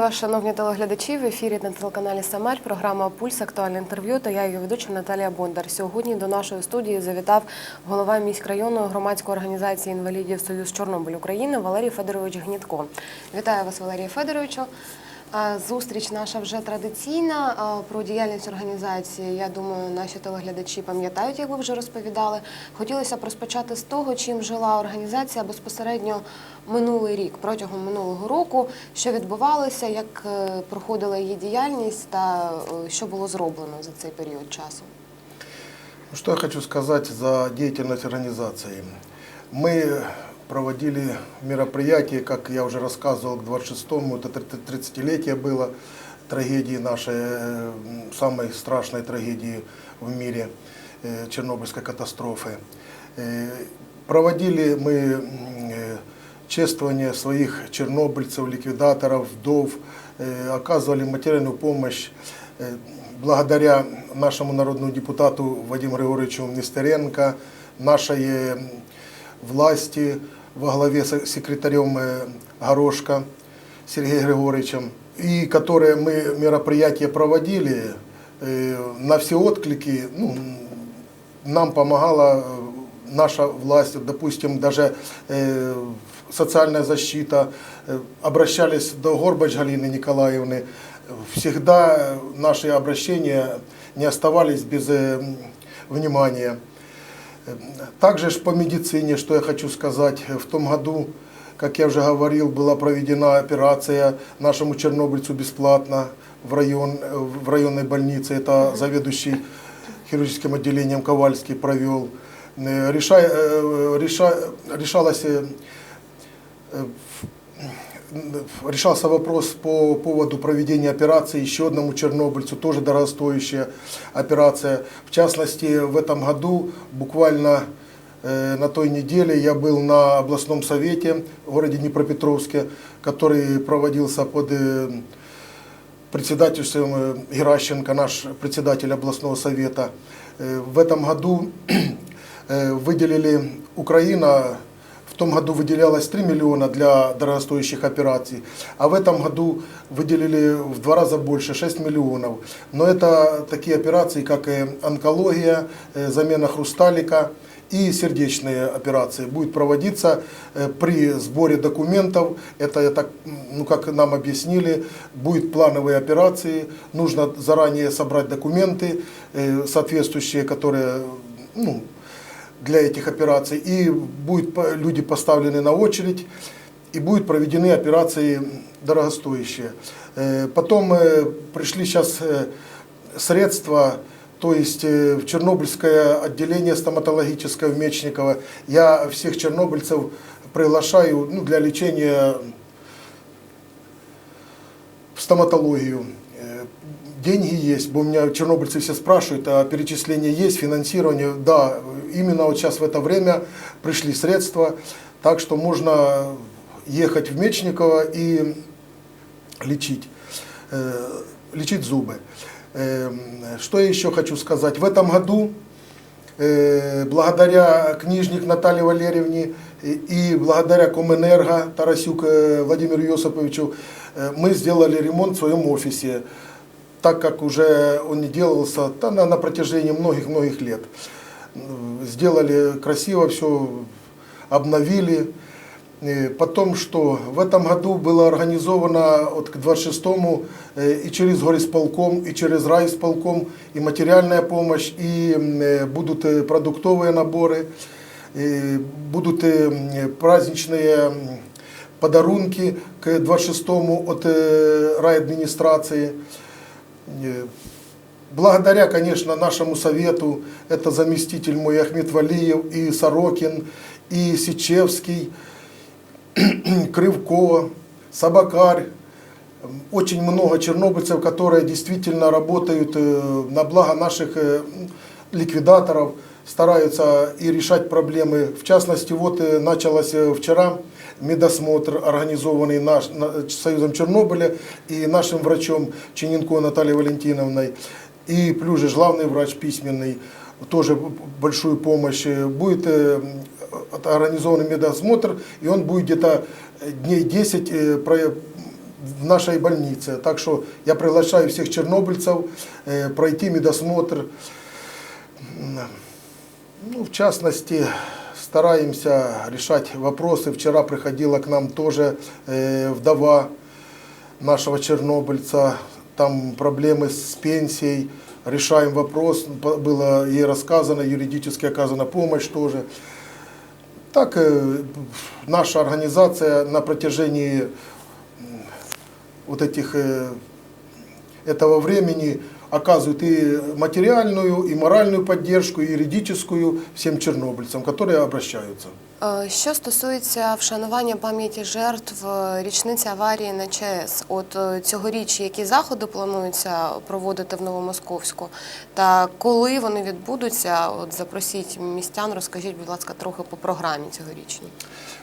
Вітаю вас, шановні телеглядачі. В ефірі на телеканалі Самель. Програма Пульс актуальне інтерв'ю. Та я її ведуча Наталія Бондар. Сьогодні до нашої студії завітав голова міськрайонної громадської організації інвалідів Союз Чорнобиль України Валерій Федорович Гнітко. Вітаю вас, Валерій Федоровичу. Зустріч наша вже традиційна про діяльність організації. Я думаю, наші телеглядачі пам'ятають, як ви вже розповідали. Хотілося б розпочати з того, чим жила організація безпосередньо минулий рік, протягом минулого року, що відбувалося, як е, проходила її діяльність та е, що було зроблено за цей період часу. Ну, Что я хочу сказать за деятельность организации. Мы проводили мероприятия, как я уже рассказывал, к 26-му, это 30-летие было трагедии нашей, э, самой страшной трагедии в мире, э, Чернобыльской катастрофы. Э, Проводили мы чествование своих чернобыльцев, ликвидаторов, вдов, оказывали материальную помощь благодаря нашему народному депутату Вадиму Григорьевичу Нестеренко, нашей власти во главе с секретарем э, Горошко Сергеем Григорьевичем, и которые мы мероприятия проводили, э, на все отклики ну, нам помогала э, наша власть, допустим, даже э, социальная защита, э, обращались до Горбач Галины Николаевны, всегда э, наши обращения не оставались без э, внимания. Также ж по медицине, что я хочу сказать, в том году, как я уже говорил, была проведена операция нашему чернобыльцу бесплатно в, район, в районной больнице. Это заведующий хирургическим отделением Ковальский провел. Э, реша- э, э, решался вопрос по поводу проведения операции еще одному чернобыльцу, тоже дорогостоящая операция. В частности, в этом году, буквально э, на той неделе, я был на областном совете в городе Днепропетровске, который проводился под э, председательством э, Геращенко, наш председатель областного совета. В этом году выделили Украина, том году выделялось 3 миллиона для дорогостоящих операций, а в этом году выделили в два раза больше, 6 миллионов. Но это такие операции, как э, онкология, э, замена хрусталика, и сердечные операции будет проводиться э, при сборе документов. Это, м, ну, как нам объяснили, будут плановые операции. Нужно заранее собрать документы э, соответствующие, которые ну, для этих операций. И будут люди поставлены на очередь, и будут проведены операции дорогостоящие. Э, Потом э, пришли сейчас средства, то есть э, в Чернобыльское отделение стоматологическое в Мечниково. Я всех чернобыльцев приглашаю ну, для лечения в стоматологию. Деньги есть, бо у меня чернобыльцы все спрашивают, а перечисление есть, финансирование, да, именно вот сейчас в это время пришли средства, так что можно ехать в Мечниково и лечить, лечить зубы. Что я еще хочу сказать? В этом году, благодаря книжник Наталье Валерьевне и благодаря Комэнерго Тарасюк Владимиру Йосиповичу, мы сделали ремонт в своем офисе, так как уже он не делался да, на, на протяжении многих-многих лет. Сделали красиво все, обновили. Э, Потом что? В этом году было организовано вот к 26-му э, и через горисполком, и через райисполком и материальная помощь, и э, будут продуктовые наборы, э, будут праздничные подарунки к 26-му от райадминистрации. Э, Благодаря, конечно, нашему совету, это заместитель мой Ахмед Валиев, и Сорокин, и Сичевский, Крывко, Собакарь, очень много чернобыльцев, которые действительно работают э, на благо наших э, ликвидаторов, стараются и решать проблемы. В частности, вот э, началось вчера медосмотр, организованный наш, на- Союзом Чернобыля и нашим врачом Чиненко Натальей Валентиновной. И плюс же главный врач письменный, тоже большую помощь. Будет э, организованный медосмотр, и он будет где-то дней 10 э, в нашей больнице. Так что я приглашаю всех чернобыльцев э, пройти медосмотр. Ну, в частности, стараемся решать вопросы. Вчера приходила к нам тоже э, вдова нашего чернобыльца. Там проблемы с пенсией. Решаем вопрос. Было ей рассказано, юридически оказана помощь тоже. Так э, наша организация на протяжении вот этих э, этого времени оказывает и материальную, и моральную поддержку, и юридическую всем чернобыльцам, которые обращаются. Е, Що стосується вшанування пам'яті жертв е, річниці аварії на ЧАЕС, от е, цьогоріч які заходи плануються проводити в Новомосковську, та коли вони відбудуться, от запросіть містян, розкажіть, будь ласка, трохи по програмі цьогорічній.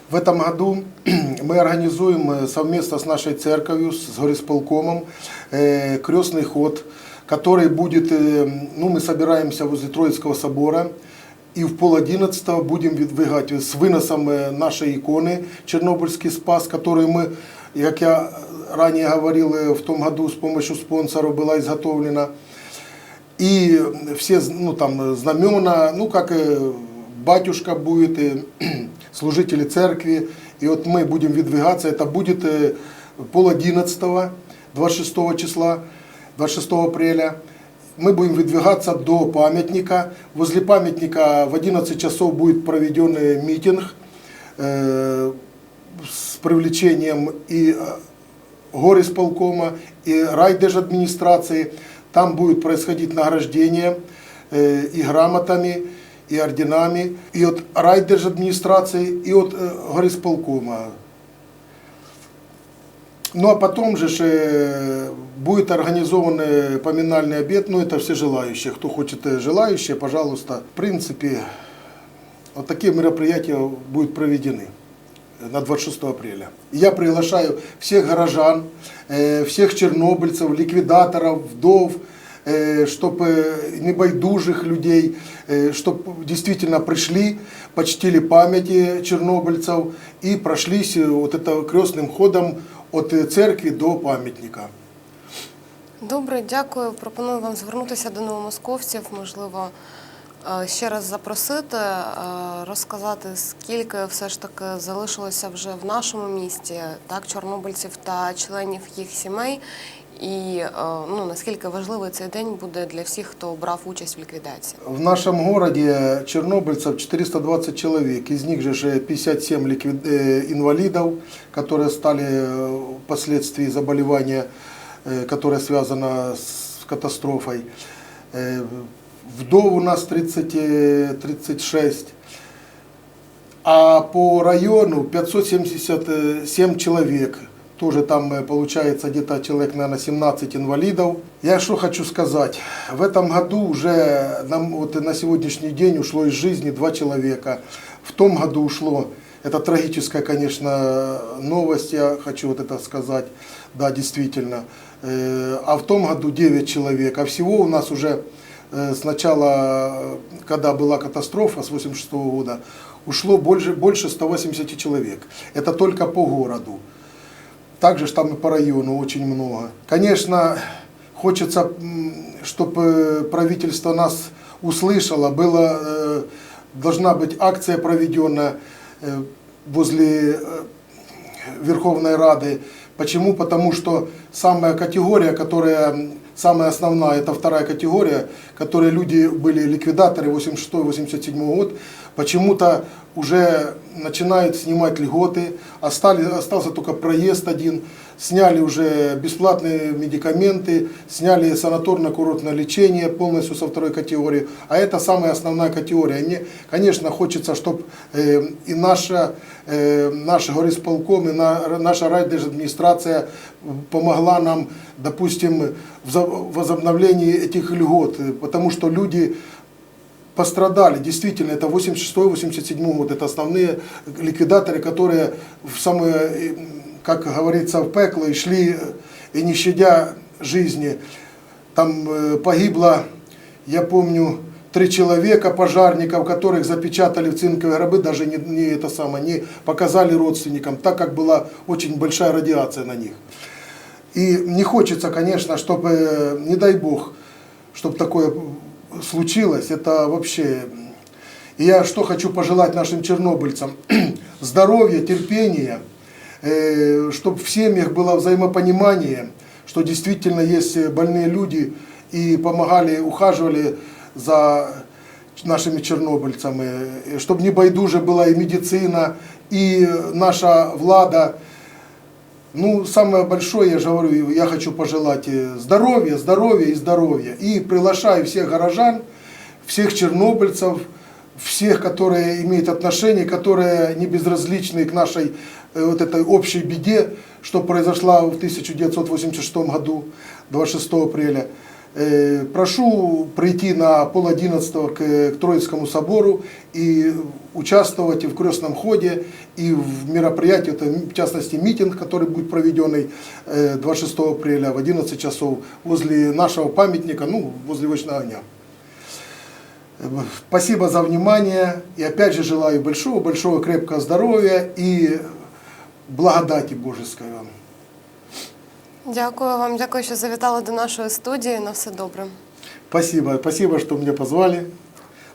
В этом году мы организуем э, совместно с нашей церковью, с горисполкомом, э, крестный ход, который будет, э, ну, мы собираемся возле Троицкого собора, и в пол одиннадцатого будем выдвигать с выносом э, нашей иконы Чернобыльский спас, которую мы, как я ранее говорил, э, в том году с помощью спонсоров была изготовлена. И все ну, там, знамена, ну как э, батюшка будет, э, служители церкви. И вот мы будем выдвигаться, это будет э, пол одиннадцатого, 26 числа, 26 апреля. Мы будем выдвигаться до памятника. Возле памятника в 11 часов будет проведен э, митинг э, с привлечением и э, горисполкома и райдержадминистрации. Там будет происходить награждение и грамотами, и орденами, и от райдержадминистрации, и от горисполкома. Ну а потом же э, будет организован э, поминальный обед, ну это все желающие, кто хочет э, желающие, пожалуйста. В принципе, вот такие мероприятия будут проведены на 26 апреля. Я приглашаю всех горожан, э, всех чернобыльцев, ликвидаторов, вдов, чтобы небайдужих людей, чтобы действительно пришли, почтили памяти чернобыльцев и прошлись э, вот это крестным ходом от э, церкви до памятника. Добре, дякую. Пропоную вам звернутися до новомосковців, можливо, е, ще раз запросити, е, розказати, скільки все ж таки залишилося вже в нашому місті, так, чорнобильців та членів їх сімей І е, ну, наскільки важливий цей день буде для всіх, хто брав участь в ліквідації. В нашем городе чернобыльцев 420 человек, из них же же 57 ликвид- э, инвалидов, которые стали э, впоследствии заболевания, э, которое связано с катастрофой. Э, Вдов у нас 30, э, 36. А по району 577 человек. Тоже там э, получается где-то человек, наверное, 17 инвалидов. Я что хочу сказать. В этом году уже нам, вот на сегодняшний день ушло из жизни два человека. В том году ушло, это трагическая, конечно, новость, я хочу вот это сказать. Да, действительно. Э, А в том году 9 человек. А всего у нас уже э, с начала, когда была катастрофа с 86 года, ушло больше, больше 180 человек. Это только по городу. Также ж там и по району очень много. Конечно, хочется, чтобы правительство нас услышало. Было, э, должна быть акция проведена э, возле э, Верховной Рады. Почему? Потому что самая категория, которая самая основная, это вторая категория, которые люди были ликвидаторы 86-87 год, почему-то уже начинают снимать льготы, остали, остался только проезд один, сняли уже бесплатные медикаменты, сняли санаторно-курортное лечение полностью со второй категории, а это самая основная категория. Мне, конечно, хочется, чтобы и наша, э, наш горисполком, и на, наша райдержадминистрация помогла нам, допустим, в за- возобновлении этих льгот, э, потому что люди пострадали. Действительно, это 86-87 год. Это основные ликвидаторы, которые в самые, э, как говорится, в пекло и шли, э, и не щадя жизни. Там э, погибло, я помню, три человека, пожарников, которых запечатали в цинковые гробы, даже не, не это самое, не показали родственникам, так как была очень большая радиация на них. И не хочется, конечно, чтобы, э, не дай бог, чтобы такое случилось. Это вообще... И я что хочу пожелать нашим чернобыльцам? Здоровья, терпения, чтобы в семьях было взаимопонимание, что действительно есть больные люди и помогали, ухаживали за нашими чернобыльцами, чтобы не байдуже была и медицина, и наша влада. Ну, самое большое, я же говорю, я хочу пожелать э, здоровья, здоровья и здоровья. И приглашаю всех горожан, всех чернобыльцев, всех, которые имеют отношение, которые не безразличны к нашей э, вот этой общей беде, что произошла в 1986 году, 26 апреля. Э, Прошу прийти на пол одиннадцатого к, к Троицкому собору и участвовать в крестном ходе, и в мероприятии, это в частности митинг, который будет проведенный э, 26 апреля в 11 часов возле нашего памятника, ну, возле Вечного огня. Э, Спасибо за внимание и опять же желаю большого-большого крепкого здоровья и благодати Божеской вам. Дякую вам, дякую, що завітали до нашої студії. На все добре. Спасибо, спасибо, что меня позвали.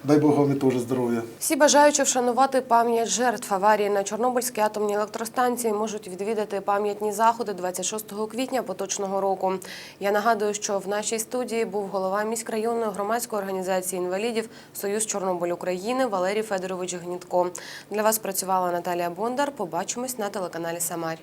Дай Бог вам и тоже здоровья. Всі бажаючи вшанувати пам'ять жертв аварії на Чорнобильській атомній електростанції можуть відвідати пам'ятні заходи 26 квітня поточного року. Я нагадую, що в нашій студії був голова міськрайонної громадської організації інвалідів Союз Чорнобиль України Валерій Федорович Гнітко. Для вас працювала Наталія Бондар. Побачимось на телеканалі Самарь.